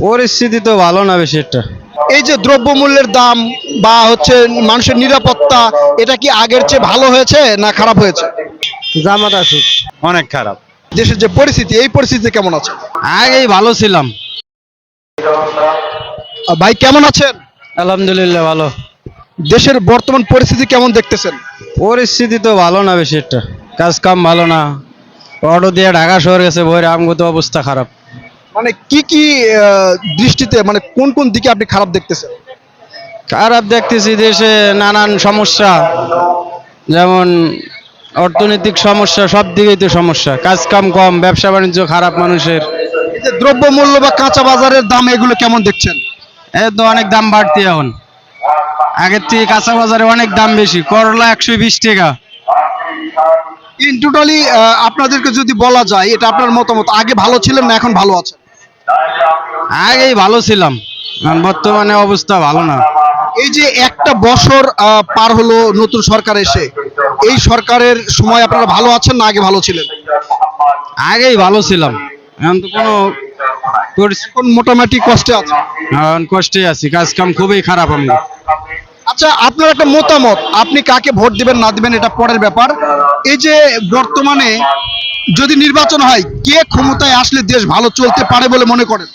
পরিস্থিতি তো ভালো না বেশি একটা। এই যে দ্রব্যমূল্যের দাম বা হচ্ছে মানুষের নিরাপত্তা এটা কি আগের চেয়ে ভালো হয়েছে না খারাপ হয়েছে? জামাত আসুক। অনেক খারাপ। দেশের যে পরিস্থিতি এই পরিস্থিতি কেমন আছে? আগেই ভালো ছিলাম। ভাই কেমন আছেন? আলহামদুলিল্লাহ ভালো। দেশের বর্তমান পরিস্থিতি কেমন দেখতেছেন? পরিস্থিতি তো ভালো না বেশি একটা। কাজ কাম ভালো না। অটো দিয়ে ঢাকা শহর গেছে বইরে আমগত অবস্থা খারাপ। মানে কি কি দৃষ্টিতে মানে কোন কোন দিকে আপনি খারাপ দেখতেছেন? খারাপ দেখতেছি দেশে নানান সমস্যা। যেমন অর্থনৈতিক সমস্যা সব দিকেই তো সমস্যা। কাজ কাম কম ব্যবসা বাণিজ্য খারাপ মানুষের। এই যে দ্রব্যমূল্য বা কাঁচা বাজারের দাম এগুলো কেমন দেখছেন? এ তো অনেক দাম বাড়তি এখন। আগের থেকে কাঁচা বাজারে অনেক দাম বেশি। করলা একশো বিশ টাকা। ইন টোটালি আপনাদেরকে যদি বলা যায় এটা আপনার মতামত আগে ভালো ছিলেন না এখন ভালো আছেন? আগেই ভালো ছিলাম। বর্তমানে অবস্থা ভালো না। এই যে একটা বছর পার হলো নতুন সরকার এসে। এই সরকারের সময় আপনারা ভালো আছেন না আগে ভালো ছিলেন? আগেই ভালো ছিলাম। এখন তো কোনো মোটামুটি কষ্টে আছে এখন কষ্টে আছি। কাজ কাম খুবই খারাপ আমরা আচ্ছা আপনার একটা মতামত। আপনি কাকে ভোট দিবেন না দিবেন এটা পরের ব্যাপার। এই যে বর্তমানে যদি নির্বাচন হয় কে ক্ষমতায় আসলে দেশ ভালো চলতে পারে বলে মনে করেন?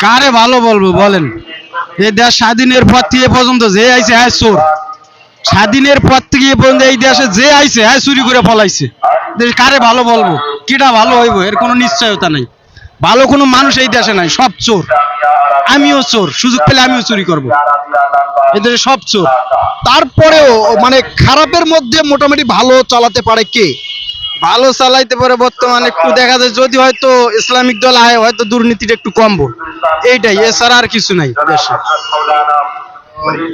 কারে ভালো বলব বলেন। এই দেশ স্বাধীনের পর থেকে পর্যন্ত যে আইছে হ্যাঁ চোর। স্বাধীনের পর থেকে পর্যন্ত এই দেশে যে আইছে হ্যাঁ চুরি করে ফলাইছে। দেশ কারে ভালো বলব? কিটা ভালো হইব? এর কোনো নিশ্চয়তা নাই। ভালো কোনো মানুষ এই দেশে নাই সব চোর। আমিও চোর সুযোগ পেলে আমিও চুরি করব। এদের সব চোর। তারপরেও মানে খারাপের মধ্যে মোটামুটি ভালো চালাতে পারে কে? ভালো চালাইতে পারে বর্তমানে। একটু দেখা যায় যদি হয়তো ইসলামিক দল আয় হয়তো দুর্নীতিটা একটু কম কমবো এইটাই এছাড়া আর কিছু নাই দেশে।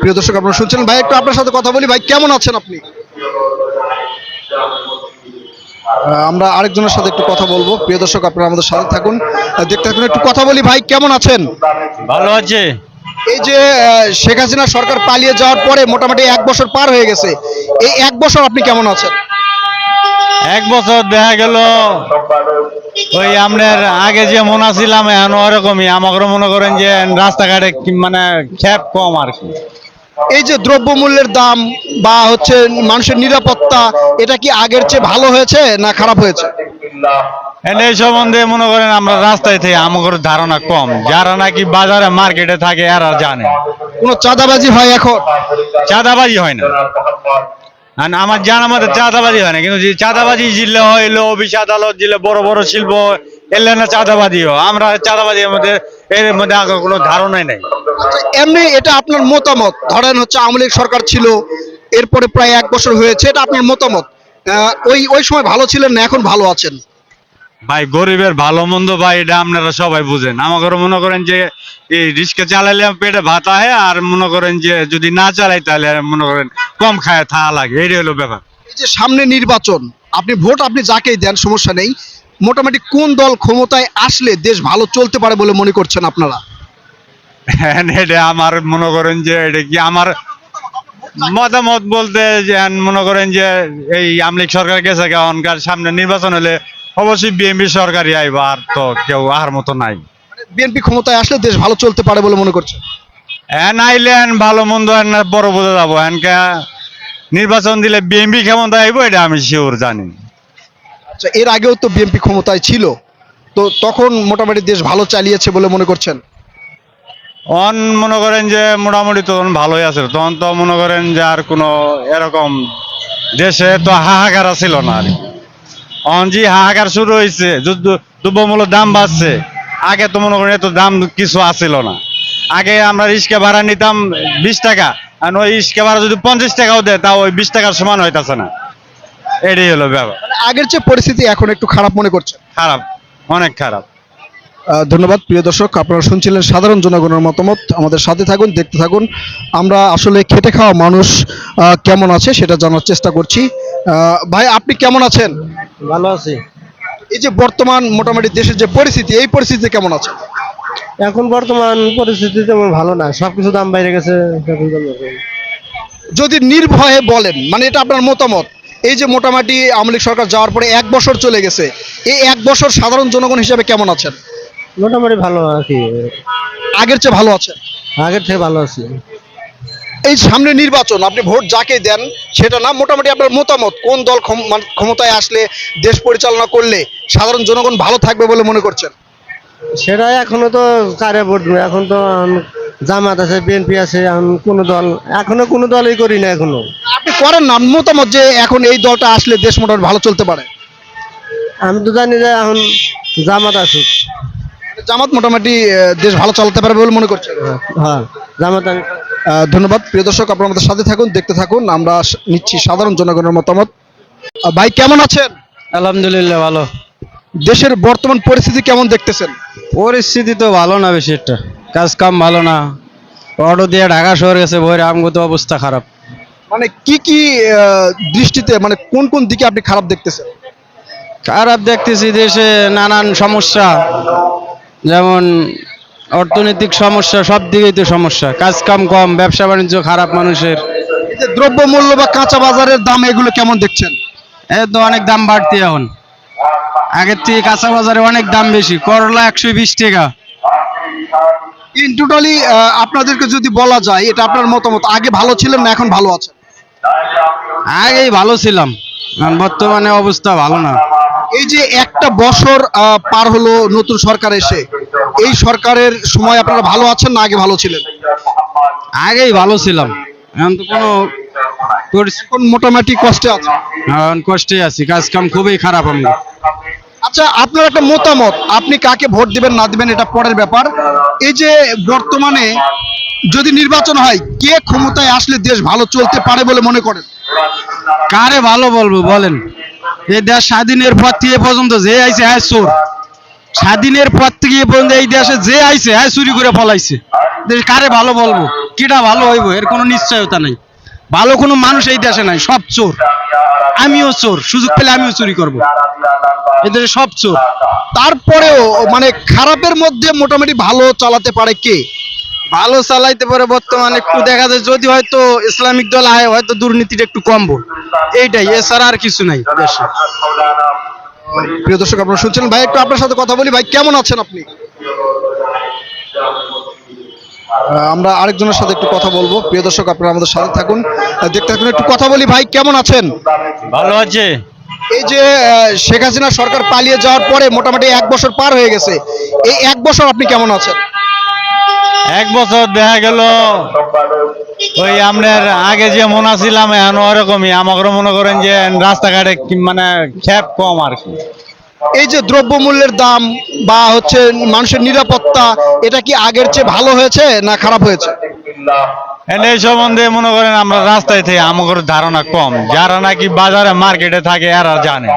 প্রিয় দর্শক আপনারা শুনছেন? ভাই একটু আপনার সাথে কথা বলি। ভাই কেমন আছেন আপনি? আমরা আরেকজনের সাথে একটু কথা বলব। প্রিয় দর্শক আপনারা আমাদের সাথে থাকুন। দেখতে থাকুন একটু কথা বলি। ভাই কেমন আছেন? ভালো আছে। এই যে শেখ হাসিনা সরকার পালিয়ে যাওয়ার পরে মোটামুটি এক বছর পার হয়ে গেছে। এই এক বছর আপনি কেমন আছেন? এক বছর দেখা গেল। ওই আপনার আগে যে মনে ছিলাম এখন ওরকমই। আমাকে মনে করেন যে রাস্তাঘাটে মানে খ্যাপ কম আর কি। এই যে দ্রব্যমূল্যের দাম বা হচ্ছে মানুষের নিরাপত্তা এটা কি আগের চেয়ে ভালো হয়েছে না খারাপ হয়েছে? এখন এই সম্বন্ধে মনে করেন আমরা রাস্তায় থেকে আমাদের ধারণা কম। যারা নাকি বাজারে মার্কেটে থাকে এরা জানে। কোনো চাঁদাবাজি হয় এখন? চাঁদাবাজি হয় না। আর আমার জানা মতে চাঁদাবাজি হয় না কিন্তু চাঁদাবাজি জিল্লে হইল অফিস আদালত জিল্লে বড় বড় শিল্প এলে না চাঁদাবাজি হয়। আমরা চাঁদাবাজির মধ্যে এর মধ্যে আগে কোনো ধারণাই নেই। এমনি এটা আপনার মতামত? ধরেন হচ্ছে আওয়ামী লীগ সরকার ছিল এরপরে প্রায় এক বছর হয়েছে এটা আপনার মতামত? ওই ওই সময় ভালো ছিলেন না এখন ভালো আছেন? ভাই গরিবের ভালো মন্দ ভাই এটা আপনারা সবাই বুঝেন। আমাকে মনে করেন যে এই রিক্সা চালাইলে পেটে ভাত আহে আর মনে করেন যে যদি না চালাই তাহলে মনে করেন কম খায় থাকা লাগে এইটাই হলো ব্যাপার। এই যে সামনে নির্বাচন আপনি ভোট আপনি যাকেই দেন সমস্যা নেই। মোটামুটি কোন দল ক্ষমতায় আসলে দেশ ভালো চলতে পারে বলে মনে করছেন আপনারা? And এটা আমার মনে করেন যে এটা কি আমার মতামত বলতে যে মনে করেন যে এই আমলিক সরকার গেছে এখনকার সামনে নির্বাচন হলে অবশ্যই বিএনপি সরকারই আইব আর তো কেউ আর মতো নাই। বিএনপি ক্ষমতায় আসলে দেশ ভালো চলতে পারে বলে মনে করছেন? এন আইলে এন ভালো মন্দ এন বড় বোঝা যাব। এনকে নির্বাচন দিলে বিএনপি কেমন আইব এটা আমি শিওর জানি। আচ্ছা এর আগেও তো বিএনপি ক্ষমতায় ছিল। তো তখন মোটামুটি দেশ ভালো চালিয়েছে বলে মনে করছেন? অন মনে করেন যে মোটামুটি তখন ভালোই আছে। তখন তো মনে করেন যে আর কোনো এরকম দেশে তো হাহাকার ছিল না আর অন যে হাহাকার শুরু হয়েছে যুদ্ধ- দ্রব্যমূল্যের দাম বাড়ছে। আগে তো মনে করেন এত দাম কিছু আসছিল না। আগে আমরা রিক্সা ভাড়া নিতাম বিশ টাকা আর ওই রিক্সা ভাড়া যদি পঞ্চাশ টাকাও দেয় তাও ওই বিশ টাকার সমান হইতাছে না। এটাই হলো ব্যাপার। মানে আগের চেয়ে পরিস্থিতি এখন একটু খারাপ মনে করছেন খারাপ অনেক খারাপ। ধন্যবাদ প্রিয় দর্শক। আপনারা শুনছিলেন সাধারণ জনগণের মতামত। আমাদের সাথে থাকুন দেখতে থাকুন। আমরা আসলে খেটে খাওয়া মানুষ আহ, কেমন আছে সেটা জানার চেষ্টা করছি। আহ, ভাই আপনি কেমন আছেন? ভালো আছি। এই যে বর্তমান মোটামুটি দেশের যে পরিস্থিতি এই পরিস্থিতি কেমন আছে? এখন বর্তমান পরিস্থিতি তেমন ভালো না সবকিছু দাম বাইরে গেছে। যদি নির্ভয়ে বলেন মানে এটা আপনার মতামত এই যে মোটামুটি আওয়ামী লীগ সরকার যাওয়ার পরে এক বছর চলে গেছে এই এক বছর সাধারণ জনগণ হিসেবে কেমন আছেন? মোটামুটি ভালো আছি। আগের চেয়ে ভালো আছে আগের থেকে ভালো আছি। এই সামনে নির্বাচন আপনি ভোট যাকে দেন সেটা না মোটামুটি আপনার মতামত কোন দল মানে ক্ষমতায় আসলে দেশ পরিচালনা করলে সাধারণ জনগণ ভালো থাকবে বলে মনে করছেন? সেটা এখনও তো কারে ভোট এখন তো জামাত আছে বিএনপি আছে এখন কোনো দল এখনও কোনো দলই করি না এখনও। আপনি করেন না মতামত যে এখন এই দলটা আসলে দেশ মোটামুটি ভালো চলতে পারে। আমি তো জানি যে এখন জামাত আসুক। জামাত মোটামুটি দেশ ভালো চালাতে পারবে বলে মনে করছেন? হ্যাঁ জামাত আমি ধন্যবাদ। প্রিয় দর্শক আপনারা আমাদের সাথে থাকুন দেখতে থাকুন। আমরা নিচ্ছি সাধারণ জনগণের মতামত। ভাই কেমন আছেন? আলহামদুলিল্লাহ ভালো। দেশের বর্তমান পরিস্থিতি কেমন দেখতেছেন? পরিস্থিতি তো ভালো না বেশি একটা কাজ কাম ভালো না। অটো দিয়ে ঢাকা শহর গেছে ভোরে আমগো তো অবস্থা খারাপ। মানে কি কি আহ, দৃষ্টিতে মানে কোন কোন দিকে আপনি খারাপ দেখতেছেন? খারাপ দেখতেছি দেশে নানান সমস্যা। যেমন অর্থনৈতিক সমস্যা সব দিকেই তো সমস্যা। কাজ কাম কম ব্যবসা বাণিজ্য খারাপ মানুষের। এই যে দ্রব্য মূল্য বা কাঁচা বাজারের দাম এগুলো কেমন দেখছেন? এ তো অনেক দাম বাড়তি এখন। আগের থেকে কাঁচা বাজারে অনেক দাম বেশি। করলা একশো বিশ টাকা। ইন টোটালি আপনাদেরকে যদি বলা যায় এটা আপনার মতামত? আগে ভালো ছিলেন না এখন ভালো আছেন? আগেই ভালো ছিলাম। বর্তমানে অবস্থা ভালো না। এই যে একটা বছর পার হলো নতুন সরকার এসে এই সরকারের সময় আপনারা ভালো আছেন না আগে ভালো ছিলেন? আগেই ভালো ছিলাম। এখন তো কোনো মোটামুটি কষ্টে আছে কষ্টে আছি কাজ কাম খুবই খারাপ আমরা। আচ্ছা আপনার একটা মতামত। আপনি কাকে ভোট দিবেন, না দিবেন, এটা পরের ব্যাপার। এই যে বর্তমানে যদি নির্বাচন হয়, কে ক্ষমতায় আসলে দেশ ভালো চলতে পারে বলে মনে করেন? কারে ভালো বলব, বলেন। এই দেশ স্বাধীনের পর থেকে পর্যন্ত যে আইছে হ্যাঁ চোর। স্বাধীনের পর থেকে পর্যন্ত এই দেশে যে আইছে হ্যাঁ চুরি করে ফলাইছে। দেশ কারে ভালো বলব? কিটা ভালো হইব? এর কোনো নিশ্চয়তা নাই। ভালো কোনো মানুষ এই দেশে নাই, সব চোর। আমিও চোর, সুযোগ পেলে আমিও চুরি করব। এই সব চোর। তারপরেও মানে খারাপের মধ্যে মোটামুটি ভালো চালাতে পারে কে? ভালো চালাইতে পারে বর্তমানে একটু দেখা যায় যদি হয়তো ইসলামিক দল আয় হয়তো দুর্নীতিটা একটু কমবো এইটাই এছাড়া আর কিছু নাই। দেশে প্রিয় দর্শক আপনারা শুনছেন? ভাই একটু আপনার সাথে কথা বলি। ভাই কেমন আছেন আপনি? আমরা আরেকজনের সাথে একটু কথা বলব। প্রিয় দর্শক আপনারা আমাদের সাথে থাকুন। দেখতে থাকুন একটু কথা বলি। ভাই কেমন আছেন? ভালো আছে। এই যে শেখ হাসিনা সরকার পালিয়ে যাওয়ার পরে মোটামুটি এক বছর পার হয়ে গেছে। এই এক বছর আপনি কেমন আছেন? এক বছর দেখা গেল ওই আপনার আগে যে মনে ছিলাম এখন ওরকমই। আমাকে মনে করেন যে রাস্তাঘাটে মানে খ্যাপ কম আর কি। এই যে দ্রব্যমূল্যের দাম বা হচ্ছে মানুষের নিরাপত্তা এটা কি আগের চেয়ে ভালো হয়েছে না খারাপ হয়েছে? এই সম্বন্ধে মনে করেন আমরা রাস্তায় থেকে আমাদের ধারণা কম। যারা নাকি বাজারে, মার্কেটে থাকে, এরা জানে